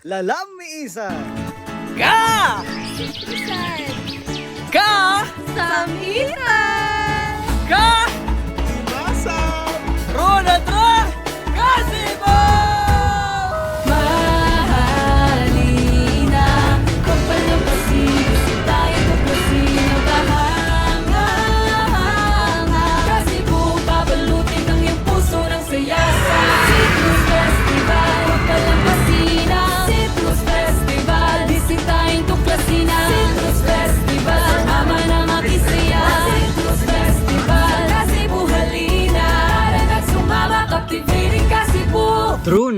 Lalami isa. Ka! Ka! Samitan! Ka! Imasap. Runa Tro!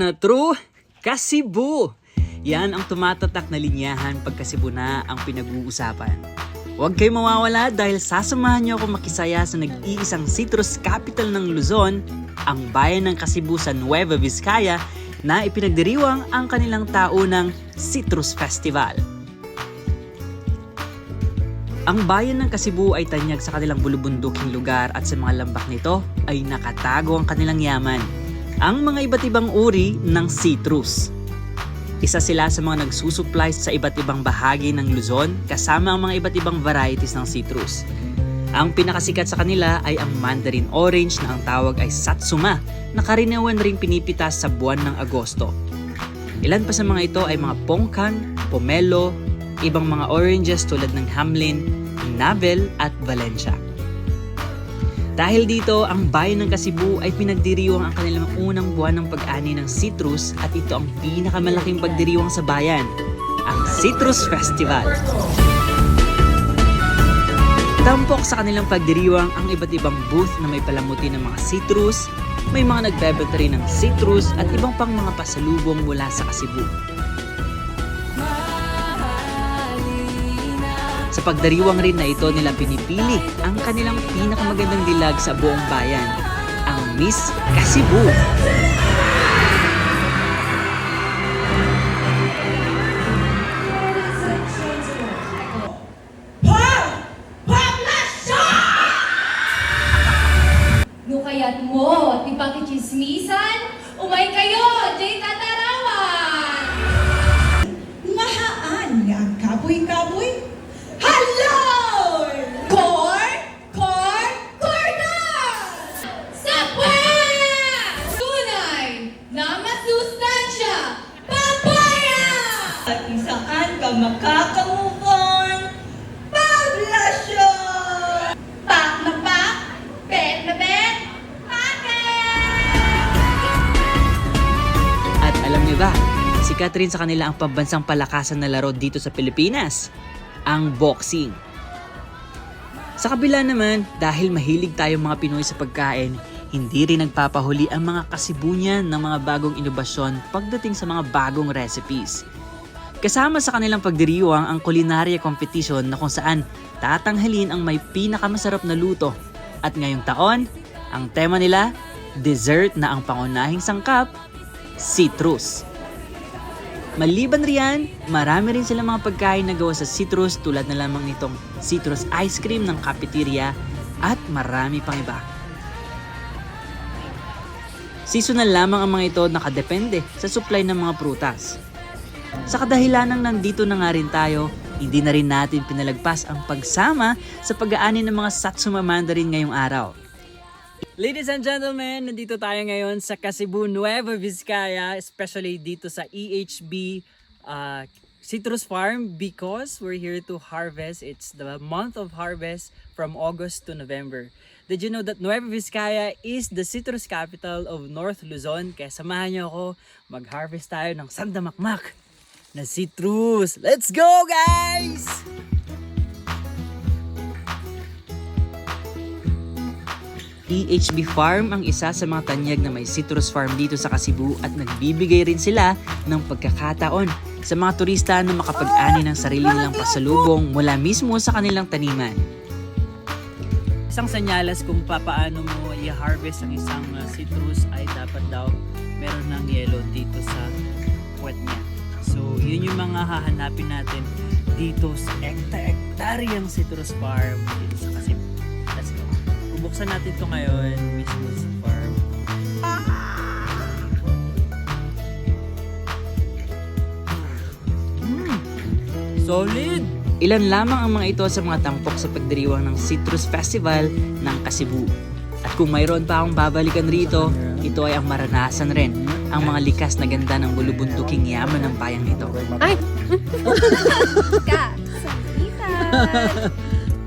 Na true! Kasibu! Yan ang tumatatak na linyahan Cebu na ang pinag-uusapan. Huwag kayo mawawala dahil sasamahan niyo ako makisaya sa nag-iisang citrus capital ng Luzon, ang bayan ng Kasibu sa Nueva Vizcaya na ipinagdiriwang ang kanilang taunang Citrus Festival. Ang bayan ng Kasibu ay tanyag sa kanilang bulubunduking lugar at sa mga lambak nito ay nakatago ang kanilang yaman. Ang mga iba't ibang uri ng citrus. Isa sila sa mga nagsusupply sa iba't ibang bahagi ng Luzon kasama ang mga iba't ibang varieties ng citrus. Ang pinakasikat sa kanila ay ang mandarin orange na ang tawag ay satsuma na karaniwan ring pinipitas sa buwan ng Agosto. Ilan pa sa mga ito ay mga pongkan, pomelo, ibang mga oranges tulad ng hamlin, navel at valencia. Dahil dito, ang bayan ng Kasibu ay pinagdiriwang ang kanilang unang buwan ng pag-ani ng citrus at ito ang pinakamalaking pagdiriwang sa bayan, ang Citrus Festival. Tampok sa kanilang pagdiriwang ang iba't ibang booth na may palamuti ng mga citrus, may mga nagbebenta rin ng citrus at ibang pang mga pasalubong mula sa Kasibu. Sa pagdiriwang rin na ito nila pinipili ang kanilang pinakamagandang dilag sa buong bayan, ang Miss Kasibu. Ka makaka-move on? Pablasyon! Pak na pak! Bet na bet! At alam niyo ba, sikat rin sa kanila ang pambansang palakasan na laro dito sa Pilipinas, ang boxing. Sa kabila naman, dahil mahilig tayo mga Pinoy sa pagkain, hindi rin nagpapahuli ang mga kasibunya ng mga bagong inobasyon pagdating sa mga bagong recipes. Kasama sa kanilang pagdiriwang ang culinary competition na kung saan tatanghalin ang may pinakamasarap na luto. At ngayong taon, ang tema nila, dessert na ang pangunahing sangkap, citrus. Maliban riyan, marami rin silang mga pagkain na gawa sa citrus tulad na lamang nitong citrus ice cream ng cafeteria at marami pang iba. Seasonal lamang ang mga ito nakadepende sa supply ng mga prutas. Sa kadahilanang nandito na nga rin tayo, hindi na rin natin pinalagpas ang pagsama sa pag-aani ng mga Satsuma Mandarin ngayong araw. Ladies and gentlemen, nandito tayo ngayon sa Cebu, Nueva Vizcaya, especially dito sa EHB uh, Citrus Farm because we're here to harvest. It's the month of harvest from August to November. Did you know that Nueva Vizcaya is the citrus capital of North Luzon? Kaya samahan niyo ako, mag-harvest tayo ng sandamakmak na citrus. Let's go guys! EHB Farm ang isa sa mga tanyag na may citrus farm dito sa Kasibu at nagbibigay rin sila ng pagkakataon sa mga turista na makapag-ani ng sarili nilang pasalubong mula mismo sa kanilang taniman. Isang sanyalas kung papaano mo i-harvest ang isang uh, citrus ay dapat daw meron ng yellow dito sa puwet niya. Yun yung mga hahanapin natin dito sa ekta-ektaryang citrus farm dito sa Kasibu. Let's go. Bubuksan natin to ngayon mismo sa farm. Solid! Ilan lamang ang mga ito sa mga tampok sa pagdiriwang ng Citrus Festival ng Kasibu. At kung mayroon pa akong babalikan rito, ito ay ang maranasan rin ang mga likas na ganda ng bulubunduking yaman ng payang ito. Ka, salita.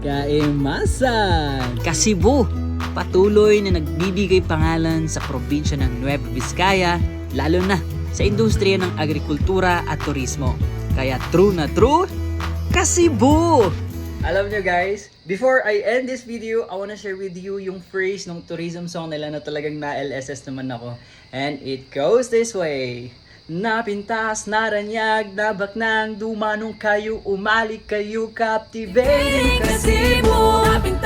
Kaimasan! Kasibu, patuloy na nagbibigay pangalan sa probinsya ng Nueva Vizcaya, lalo na sa industriya ng agrikultura at turismo. Kaya true na true, Kasibu! Alam nyo guys, before I end this video, I wanna share with you yung phrase ng tourism song nila na talagang na-LSS naman ako. And it goes this way. Napintas, naranyag, nabak ng dumanong kayo, umalik kayo, captivating Kasibu, napintas